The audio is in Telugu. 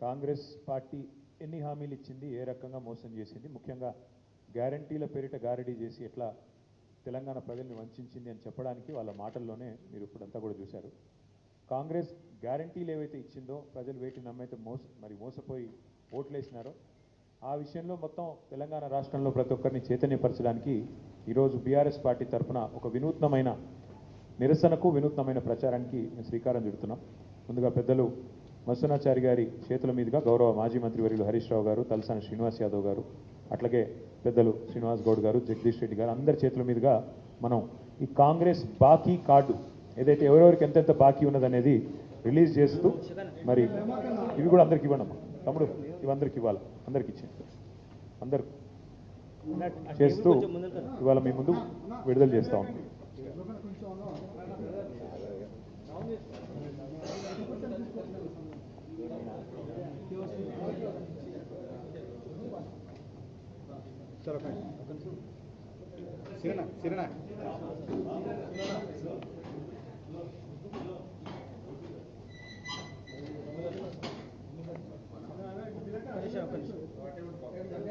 కాంగ్రెస్ పార్టీ ఎన్ని హామీలు ఇచ్చింది ఏ రకంగా మోసం చేసింది ముఖ్యంగా గ్యారంటీల పేరిట గారడీ చేసి ఎట్లా తెలంగాణ ప్రజల్ని వంచింది అని చెప్పడానికి వాళ్ళ మాటల్లోనే మీరు ఇప్పుడంతా కూడా చూశారు. కాంగ్రెస్ గ్యారంటీలు ఏవైతే ఇచ్చిందో ప్రజలు వేటి నమ్మైతే మోస మరి మోసపోయి ఓట్లేసినారో ఆ విషయంలో మొత్తం తెలంగాణ రాష్ట్రంలో ప్రతి ఒక్కరిని చైతన్యపరచడానికి ఈరోజు బీఆర్ఎస్ పార్టీ తరఫున ఒక వినూత్నమైన నిరసనకు వినూత్నమైన ప్రచారానికి మేము శ్రీకారం చుడుతున్నాం. ముందుగా పెద్దలు మత్స్యనాచారి గారి చేతుల మీదుగా గౌరవ మాజీ మంత్రి వర్యులు హరీష్ రావు గారు తలసాని శ్రీనివాస్ యాదవ్ గారు అట్లాగే పెద్దలు శ్రీనివాస్ గౌడ్ గారు జగదీష్ రెడ్డి గారు అందరి చేతుల మీదుగా మనం ఈ కాంగ్రెస్ బాకీ కార్డు ఏదైతే ఎవరెవరికి ఎంతెంత బాకీ ఉన్నదనేది రిలీజ్ చేస్తూ మరి ఇవి కూడా అందరికి ఇవ్వండి అమ్మా తమ్ముడు ఇవి అందరికి ఇవ్వాలి. అందరికి ఇచ్చేయండి. అందరు చేస్తూ ఇవాళ మీ ముందు విడుదల చేస్తా చలో కానీ ఒక నిమిషం. సిరణ సిరణ ఒక నిమిషం.